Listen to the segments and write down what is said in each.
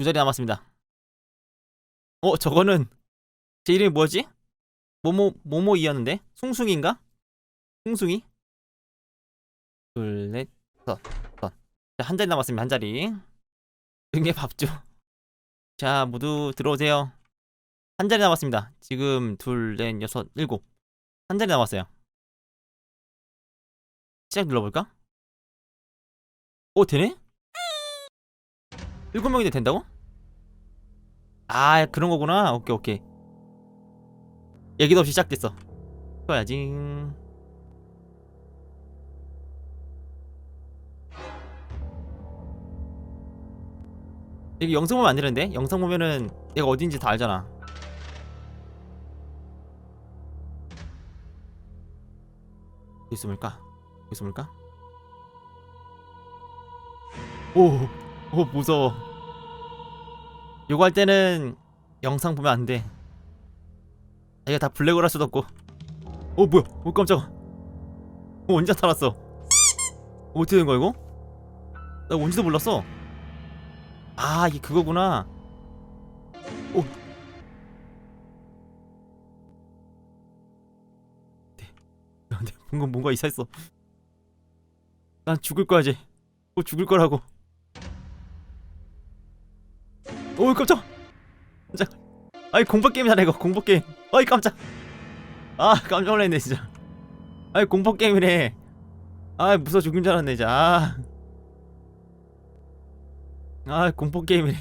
두 자리 남았습니다. 어, 저거는 제 이름이 뭐지? 모모 모모이었는데 숭숭인가? 숭숭이? 둘, 넷, 다섯, 다섯. 자, 한 자리 남았습니다. 한 자리. 응애 밥줘. 자, 모두 들어오세요. 한 자리 남았습니다. 지금 둘, 넷, 여섯, 일곱. 한 자리 남았어요. 시작 눌러볼까? 오, 되네? 일곱 명인데 된다고? 아, 그런 거구나. 오케이, 오케이. 얘기도 없이 시작됐어. 해야지. 여기 영상 보면 안 되는데? 영상 보면은 얘가 어딘지 다 알잖아. 어디 있습니까? 어디 있습니까? 오, 오 무서워. 요거 할 때는 영상 보면 안 돼. 이게 다 블랙으로 할 수도 없고. 어 뭐야? 어 깜짝아. 어 언제 나타났어? 어, 어떻게 된 거야 이거? 나 뭔지도 몰랐어. 아 이게 그거구나. 오. 네. 뭔가 뭔가 이상했어. 난 죽을 거야 이제. 어 죽을 거라고. 오 깜짝. 깜짝. 아이 공포 게임이잖아 이거 공포 게임. 어이 깜짝. 아 깜짝 놀랐네 진짜. 아이 공포 게임이네. 아 무서워 죽인 줄 알았네 진짜. 아. 아 공포 게임이네.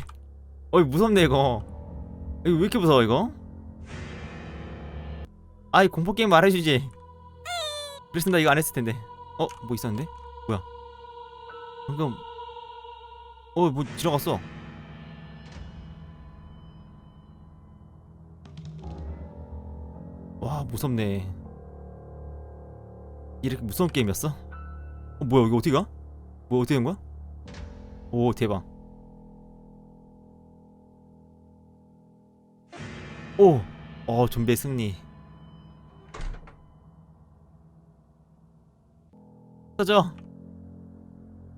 어이 무섭네 이거. 이거 왜 이렇게 무서워 이거? 아이 공포 게임 말해주지. 나 이거 안 했을 텐데. 어 뭐 있었는데? 뭐야? 방금 어뭐 지나갔어. 와 무섭네. 이렇게 무서운 게임이었어? 어 뭐야 이거 어떻게 가? 뭐 어떻게 된 거야? 오 대박. 오, 어 좀비의 승리. 터져.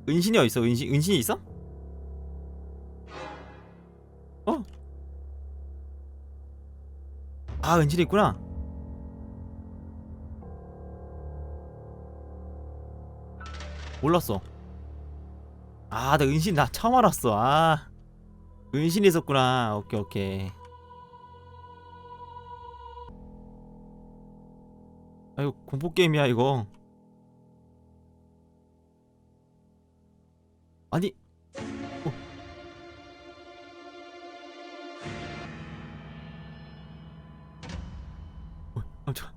은신이 어디 있어? 은신 은신이 있어? 어? 아 은신이 있구나. 몰랐어. 아, 나 은신 나 처음 알았어. 아, 은신이 있었구나. 오케이, 오케이. 아이고 공포 게임이야 이거. 아니. 깜짝.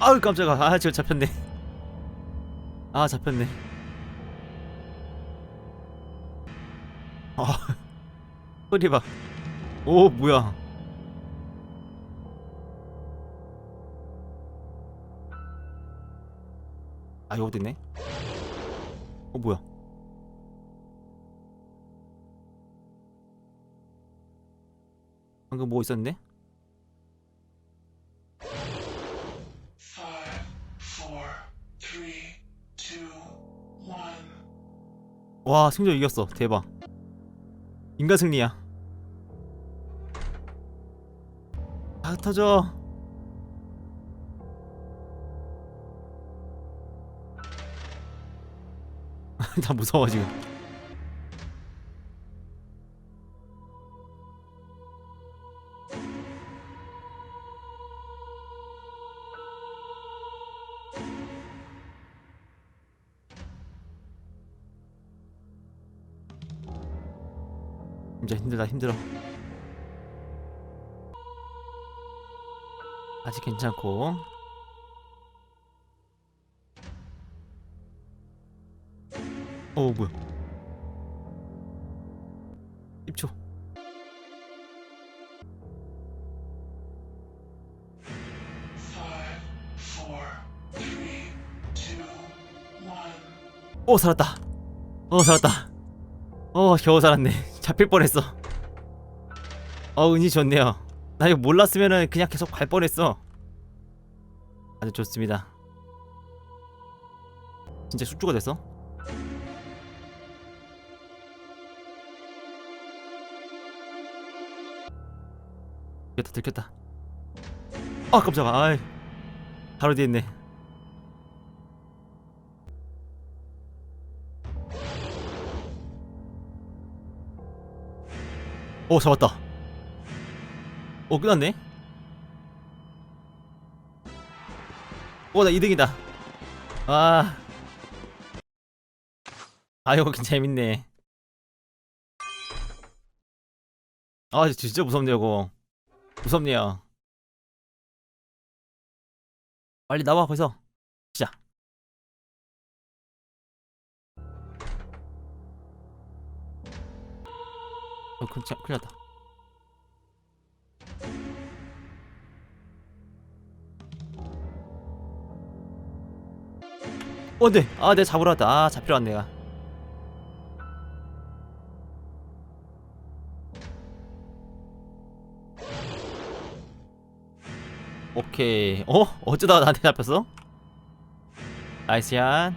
아우 깜짝아. 아 지금 잡혔네. 아 잡혔네. 아 소리 봐 오 뭐야 아 이거 어딨네. 어 뭐야? 방금 뭐 있었는데. 와 승조 이겼어. 대박. 인간 승리야. 다 터져 다 무서워 지금 진짜 힘들다 힘들어. 아직 괜찮고 어 뭐야 10초 Five, four, three, two, one. 오 살았다 어 살았다 어 겨우 살았네 잡힐 뻔했어 어 운이 좋네요 나 이거 몰랐으면은 그냥 계속 갈 뻔했어. 아주 좋습니다. 진짜 숙주가 됐어? 들켰다 들켰다. 아 깜짝아. 아이. 바로 뒤에 있네. 오 잡았다. 오 끝났네. 오 나 2등이다. 아. 아 이거 재밌네. 아 진짜 무섭네요 이거. 무섭네요. 빨리 나와 거기서. 시작. 어, 큰, 큰일 났다. 어, 네. 아, 내가 잡으러 왔다. 아, 잡히러 왔네, 내가. 오케이. 어? 어쩌다가 나한테 잡혔어? 나이스얀.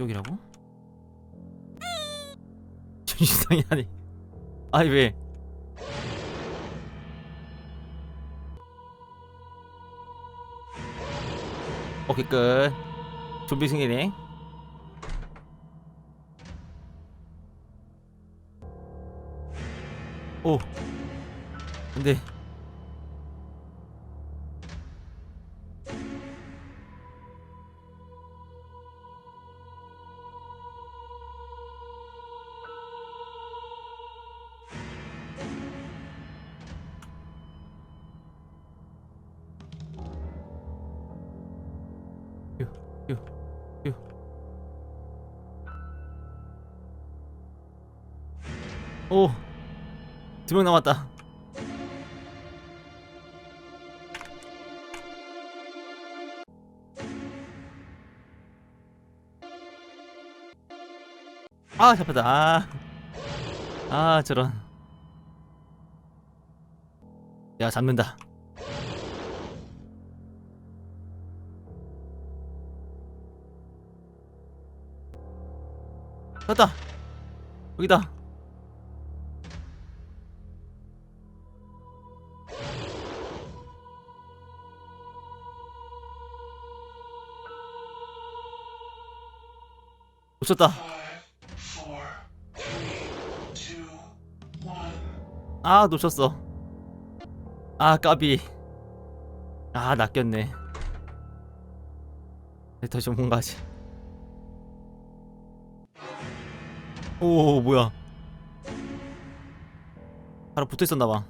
여기라고? 이상이 아니. 아니 왜? 오케이 끝. 좀비 승리네. 오. 유. 오. 두 명 남았다. 아 잡혔다. 아, 아 저런. 야 잡는다. 됐다. 여기다. One. 아 놓쳤어. 아 까비. 아 낚였네. 더 전문가지 오 뭐야. 바로 붙어있었나봐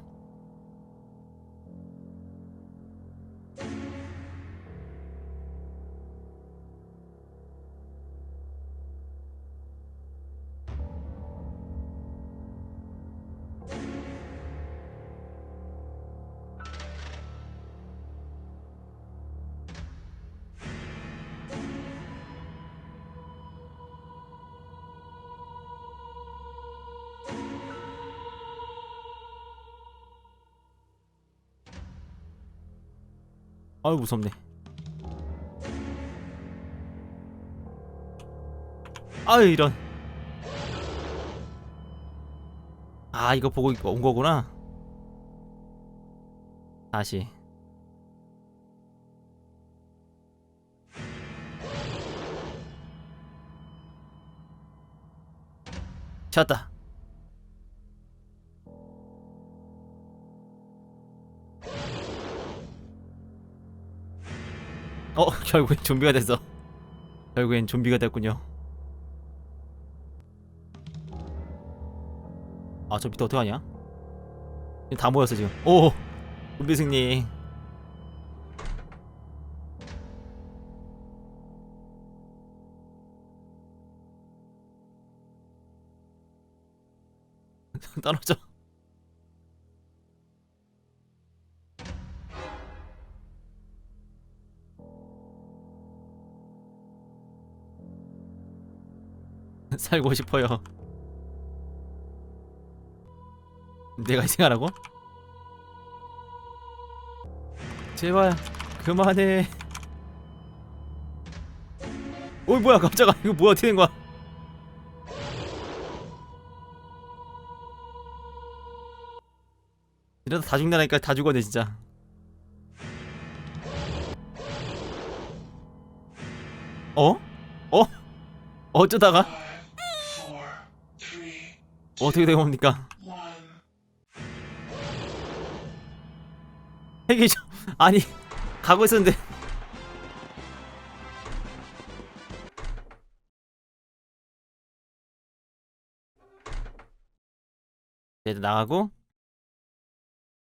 아유 무섭네. 아유 이런. 아 이거 보고 온 거구나. 다시. 찾았다 결국엔 좀비가 됐어 결국엔 좀비가 됐군요. 아 저 밑에 어떡하냐? 다 모였어 지금. 오 좀비 승리. 떨어져 살고 싶어요. 내가 희생하라고? 제발 그만해. 어이 뭐야 깜짝아 이거 뭐야 어떻게 된 거야? 이러다 다 죽는다니까 다 죽었네 진짜. 어? 어? 어쩌다가 어떻게 된 겁니까? 이게 좀 아니 가고 있었는데 나가고